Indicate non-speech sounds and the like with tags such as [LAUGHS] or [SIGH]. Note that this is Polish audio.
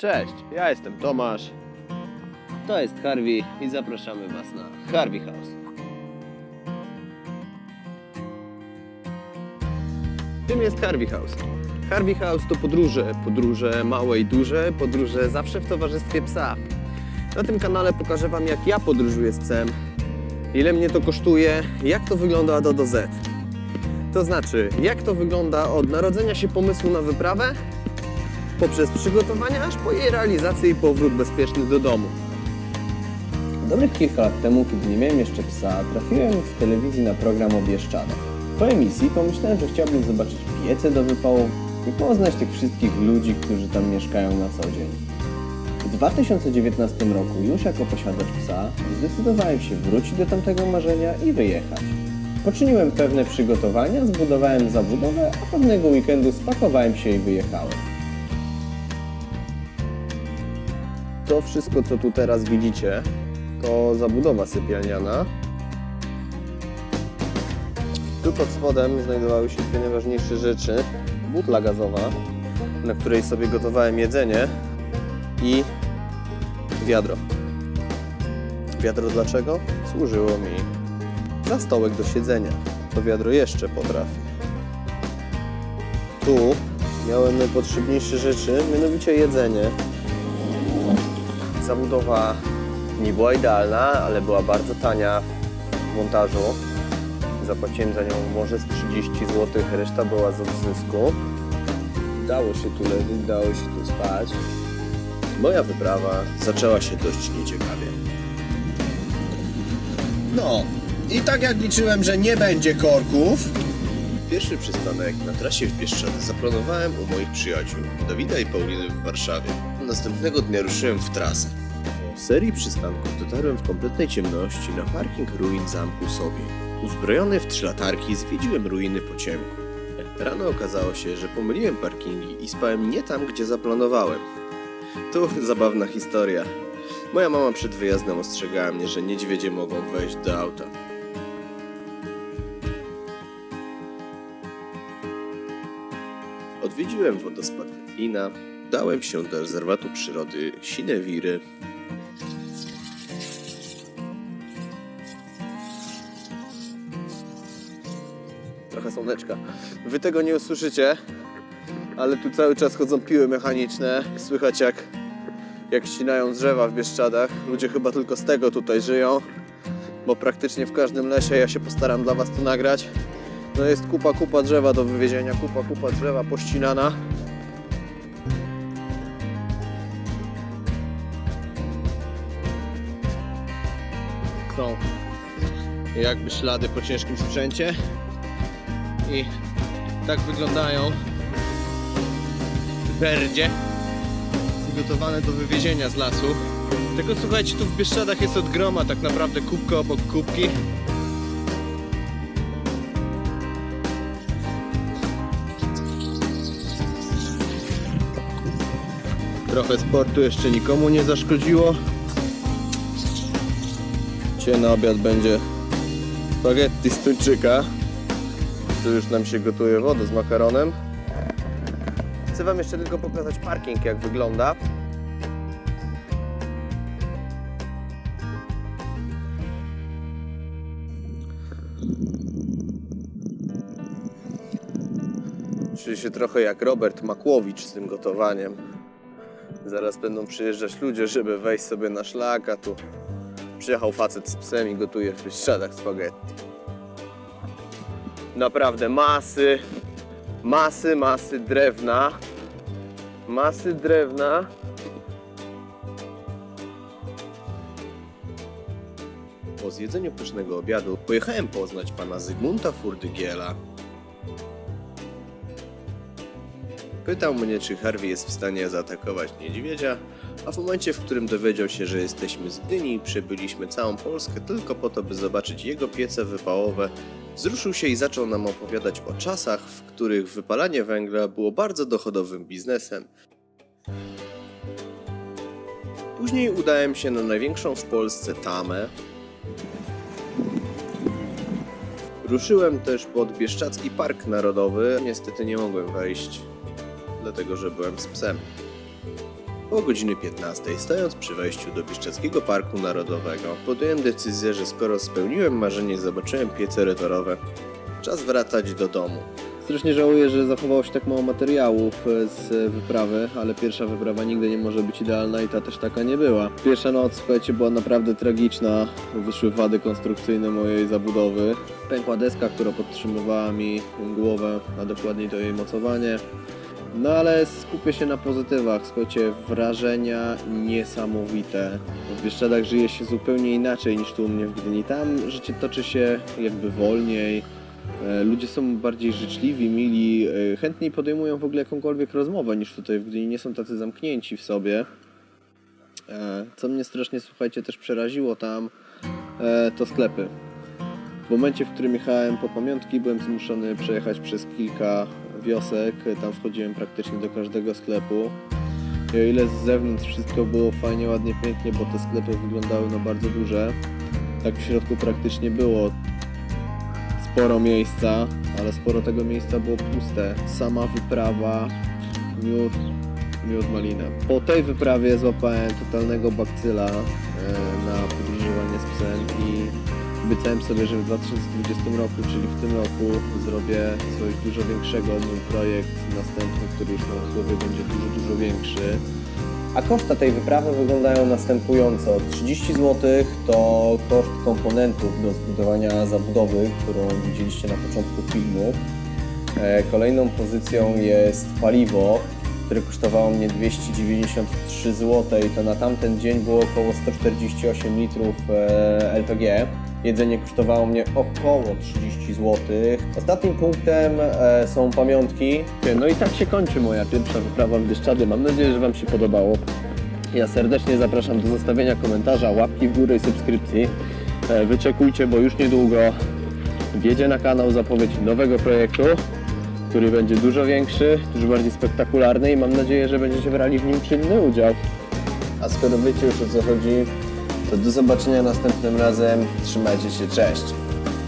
Cześć, ja jestem Tomasz. To jest Harvey i zapraszamy Was na Harvey House. Czym jest Harvey House? Harvey House to podróże, podróże małe i duże, podróże zawsze w towarzystwie psa. Na tym kanale pokażę Wam jak ja podróżuję z psem, ile mnie to kosztuje, jak to wygląda od A do Z. To znaczy, jak to wygląda od narodzenia się pomysłu na wyprawę, poprzez przygotowanie aż po jej realizację i powrót bezpieczny do domu. Dobrych kilka lat temu, kiedy nie miałem jeszcze psa, trafiłem w telewizji na program o Bieszczadach. Po emisji pomyślałem, że chciałbym zobaczyć piece do wypałów i poznać tych wszystkich ludzi, którzy tam mieszkają na co dzień. W 2019 roku, już jako posiadacz psa, zdecydowałem się wrócić do tamtego marzenia i wyjechać. Poczyniłem pewne przygotowania, zbudowałem zabudowę, a pewnego weekendu spakowałem się i wyjechałem. To wszystko, co tu teraz widzicie, to zabudowa sypialniana. Tu pod spodem znajdowały się dwie najważniejsze rzeczy. Butla gazowa, na której sobie gotowałem jedzenie i wiadro. Wiadro dlaczego? Służyło mi za stołek do siedzenia. To wiadro jeszcze potrafi. Tu miałem najpotrzebniejsze rzeczy, mianowicie jedzenie, Zabudowa nie była idealna, ale była bardzo tania w montażu. Zapłaciłem za nią może z 30 zł, reszta była z odzysku. Dało się tu leżeć, dało się tu spać. Moja wyprawa zaczęła się dość nieciekawie. No, i tak jak liczyłem, że nie będzie korków, Pierwszy przystanek na trasie w Bieszczady zaplanowałem u moich przyjaciół, Dawida i Pauliny w Warszawie. Następnego dnia ruszyłem w trasę. Po serii przystanków dotarłem w kompletnej ciemności na parking ruin zamku sobie. Uzbrojony w trzy latarki zwiedziłem ruiny po ciemku. Rano okazało się, że pomyliłem parkingi i spałem nie tam, gdzie zaplanowałem. Tu [LAUGHS] zabawna historia. Moja mama przed wyjazdem ostrzegała mnie, że niedźwiedzie mogą wejść do auta. Odwiedziłem wodospad Wetlina, dałem się do rezerwatu przyrody Sinewiry. Trochę słoneczka. Wy tego nie usłyszycie, ale tu cały czas chodzą piły mechaniczne. Słychać jak, jak ścinają drzewa w Bieszczadach. Ludzie chyba tylko z tego tutaj żyją, bo praktycznie w każdym lesie ja się postaram dla Was to nagrać. No jest kupa, kupa drzewa do wywiezienia, kupa, kupa drzewa pościnana. Są jakby ślady po ciężkim sprzęcie i tak wyglądają berdzie przygotowane do wywiezienia z lasu. Tego słuchajcie, tu w Bieszczadach jest od groma tak naprawdę kubka obok kubki. Trochę sportu jeszcze nikomu nie zaszkodziło. Dzisiaj na obiad będzie spaghetti z tuńczyka. Tu już nam się gotuje woda z makaronem. Chcę Wam jeszcze tylko pokazać parking, jak wygląda. Czuję się trochę jak Robert Makłowicz z tym gotowaniem. Zaraz będą przyjeżdżać ludzie, żeby wejść sobie na szlak, a tu przyjechał facet z psem i gotuje w Bieszczadach spaghetti. Naprawdę masy, masy, masy drewna. Masy drewna. Po zjedzeniu pysznego obiadu pojechałem poznać pana Zygmunta Furdygiela, Pytał mnie, czy Harvey jest w stanie zaatakować niedźwiedzia, a w momencie, w którym dowiedział się, że jesteśmy z Gdyni, przebyliśmy całą Polskę tylko po to, by zobaczyć jego piece wypałowe, wzruszył się i zaczął nam opowiadać o czasach, w których wypalanie węgla było bardzo dochodowym biznesem. Później udałem się na największą w Polsce tamę. Ruszyłem też pod Bieszczadzki Park Narodowy. Niestety nie mogłem wejść, dlatego że byłem z psem. Około godziny 15, stojąc przy wejściu do Bieszczadzkiego Parku Narodowego, podjąłem decyzję, że skoro spełniłem marzenie i zobaczyłem piece rotorowe, czas wracać do domu. Strasznie żałuję, że zachowało się tak mało materiałów e, z wyprawy, ale pierwsza wyprawa nigdy nie może być idealna i ta też taka nie była. Pierwsza noc, słuchajcie, była naprawdę tragiczna. Wyszły wady konstrukcyjne mojej zabudowy. Pękła deska, która podtrzymywała mi głowę, a dokładniej to jej mocowanie. No ale skupię się na pozytywach. Słuchajcie, wrażenia niesamowite. W Bieszczadach żyje się zupełnie inaczej niż tu u mnie w Gdyni. Tam życie toczy się jakby wolniej. E, Ludzie są bardziej życzliwi, mili, e, chętniej podejmują w ogóle jakąkolwiek rozmowę niż tutaj w Gdyni. Nie są tacy zamknięci w sobie. E, Co mnie strasznie, słuchajcie, też przeraziło tam, to sklepy. W momencie, w którym jechałem po pamiątki, byłem zmuszony przejechać przez kilka wiosek. Tam wchodziłem praktycznie do każdego sklepu. I o ile z zewnątrz wszystko było fajnie, ładnie, pięknie, bo te sklepy wyglądały na bardzo duże, tak w środku praktycznie było sporo miejsca, ale sporo tego miejsca było puste. Sama wyprawa, miód, miód malina. Po tej wyprawie złapałem totalnego bakcyla e, na podróżowanie z psem i obiecałem sobie, że w 2020 roku, czyli w tym roku zrobię coś dużo większego. Mój projekt następny, który już mam w głowie, będzie dużo, dużo większy. A koszta tej wyprawy wyglądają następująco. 30 zł to koszt komponentów do zbudowania zabudowy, którą widzieliście na początku filmu. E, Kolejną pozycją jest paliwo, które kosztowało mnie 293 zł i to na tamten dzień było około 148 litrów e, LPG. Jedzenie kosztowało mnie około 30 zł. Ostatnim punktem e, są pamiątki. No i tak się kończy moja pierwsza wyprawa w Bieszczady. Mam nadzieję, że Wam się podobało. Ja serdecznie zapraszam do zostawienia komentarza, łapki w górę i subskrypcji. E, Wyczekujcie, bo już niedługo wjedzie na kanał zapowiedź nowego projektu, który będzie dużo większy, dużo bardziej spektakularny i mam nadzieję, że będziecie brali w nim czynny udział. A skoro wiecie już o co chodzi, to do zobaczenia następnym razem. Trzymajcie się, cześć!